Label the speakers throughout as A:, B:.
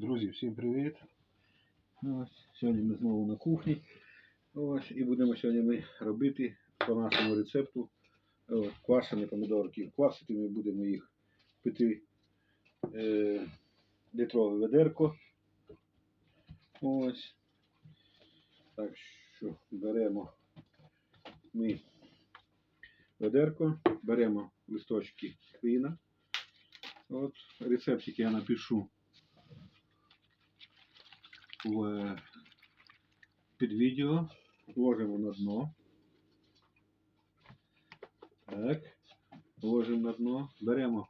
A: Друзі, всім привіт! Ось, сьогодні ми знову на кухні. Ось, і будемо сьогодні ми робити по нашому рецепту ось, квашені помідорки. Квасити ми будемо їх пити е, літрове ведерко. Ось. Так що беремо ми ведерко, беремо листочки хріна. От, рецептик я напишу в, під відео. Ложимо на дно. Так. Ложимо на дно. Беремо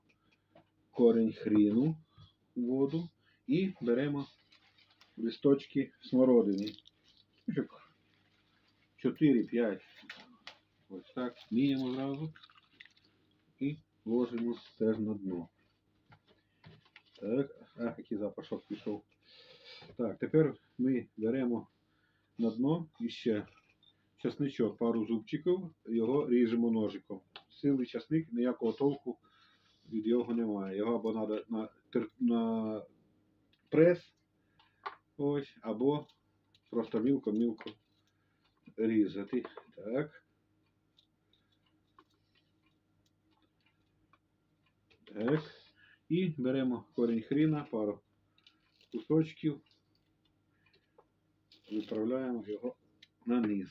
A: корінь хріну воду і беремо листочки смородини. 4-5. Ось так. Міємо зразу. І ложимо теж на дно. Так, ах, який запашок пішов. Так, тепер ми беремо на дно іще часничок, пару зубчиків, його ріжемо ножиком. Силий часник, ніякого толку від його немає. Його або треба на, на прес, ось, або просто мілко-мілко різати. Так. Так. І беремо корінь хріна, пару кусочків, відправляємо його на низ.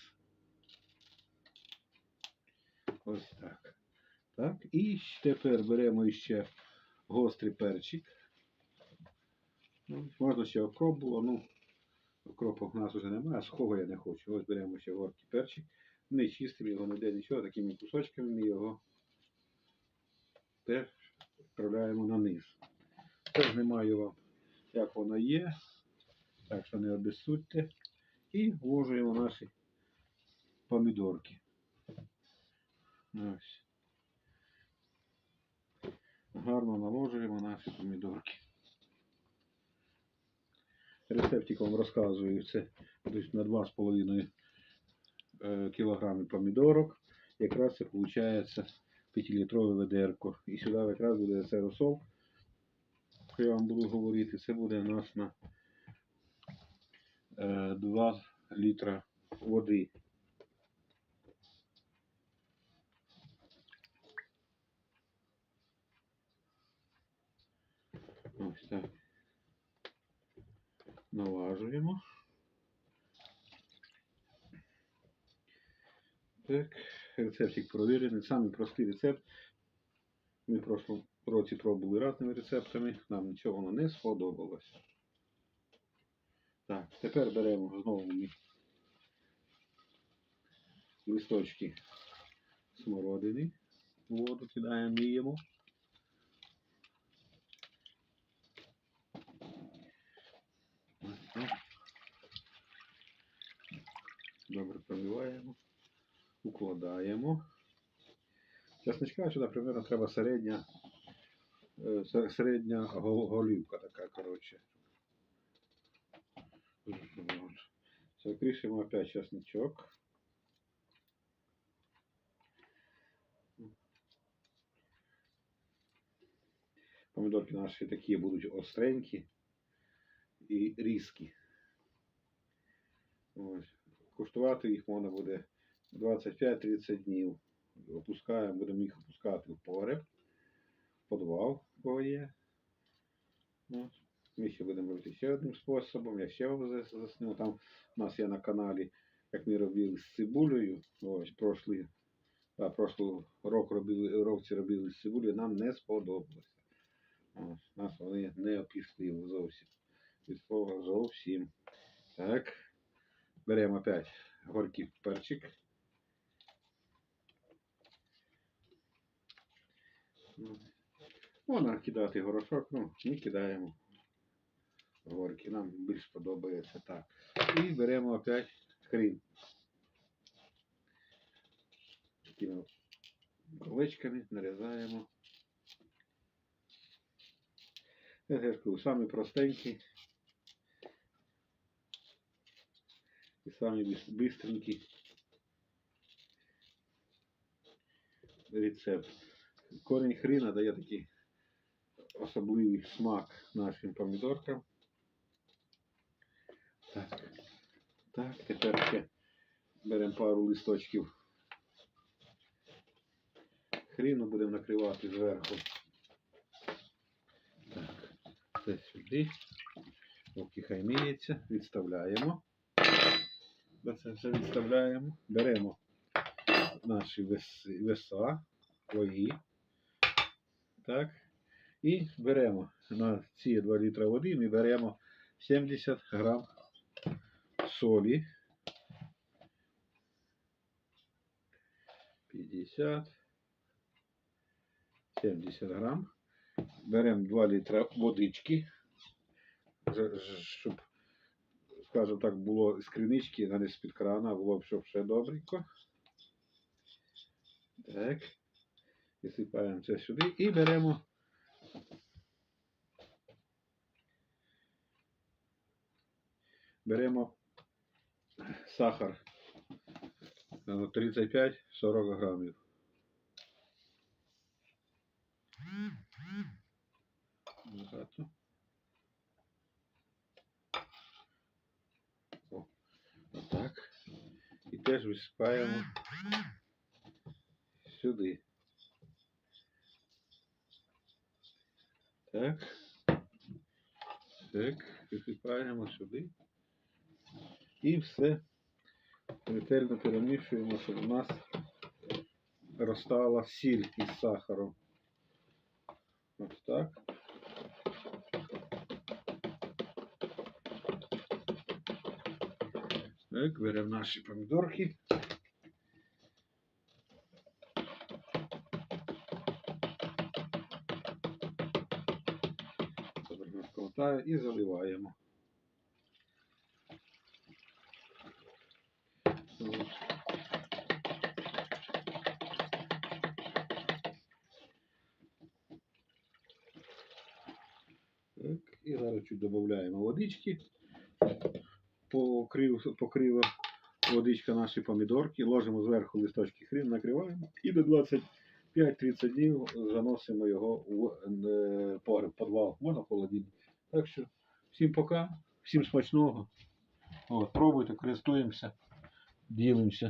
A: Ось так. Так. І тепер беремо ще гострий перчик. Ну, можна ще окроп було, ну окропу в нас вже немає, а сухого я не хочу. Ось беремо ще горький перчик. Не чистимо його ніде нічого, такими кусочками ми його теж відправляємо на низ. Теж знімаю вам, як воно є. Так що не обіссудьте. І вложуємо наші помідорки. Ось. Гарно наложуємо наші помідорки. Рецептик вам розказую. Це десь на 2,5 е, кілограми помідорок. Якраз це виходить 5-літрове ведерко. І сюди якраз буде цей розсол, що я вам буду говорити, це буде у нас на 2 літра води. Ось так. Налажуємо. Так, рецептик провірений. Самий простий рецепт. Ми в прошлому році пробували різними рецептами. Нам нічого не сподобалось. Так, тепер беремо знову листочки смородини. Воду кидаємо, міємо. Добре промиваємо, укладаємо. Часничка сюди примерно треба середня, е, середня голівка така, коротше. Вот. Закришимо опять часничок. Помідорки наші такі будуть остренькі і різкі. Ось. Куштувати їх можна буде 25-30 днів. Опускаємо, будемо їх опускати в погреб, в підвал, кого є. Ось. Ми ще будемо робити ще одним способом. Я ще вам зас- Там у нас є на каналі, як ми робили з цибулею. Ось прошлий, а, прошлий рок робили, році робили з цибулею, нам не сподобалося. Ось, нас вони не опісли зовсім. Від слова зовсім. Так. Беремо опять горький перчик. Можна кидати горошок, ну, ми кидаємо горки. Нам більш подобається так. І беремо опять хрін. Такими колечками нарізаємо. Самий простенький. І самий бис- бистренький рецепт. Корінь хріна дає такий особливий смак нашим помідоркам. Так. Так, тепер ще беремо пару листочків. Хріну будемо накривати зверху. Так, це сюди. Поки хай міється, відставляємо. Це все відставляємо. Беремо наші вес- веса, свої. Так. І беремо на ці 2 літра води, ми беремо 70 грам солі. 50. 70 грам. Беремо 2 літра водички, щоб, скажімо так, було з кринички, а не з-під крана, було б щоб все добренько. Так. Висипаємо це сюди і беремо беремо сахар е, 35-40 грамів. Багато. О, отак. І теж висипаємо сюди. Так. Так, висипаємо сюди. І все ретельно перемішуємо, щоб у нас розтала сіль із сахаром. Ось так. Так, беремо наші помідорки. І заливаємо. Так, і зараз чуть додаємо водички. Покрив, покрила водичка наші помідорки, ложимо зверху листочки хрін, накриваємо і до 25-30 днів заносимо його в е, погреб, підвал, можна холодильник. Так що всім пока, всім смачного. От, пробуйте, користуємося, ділимося.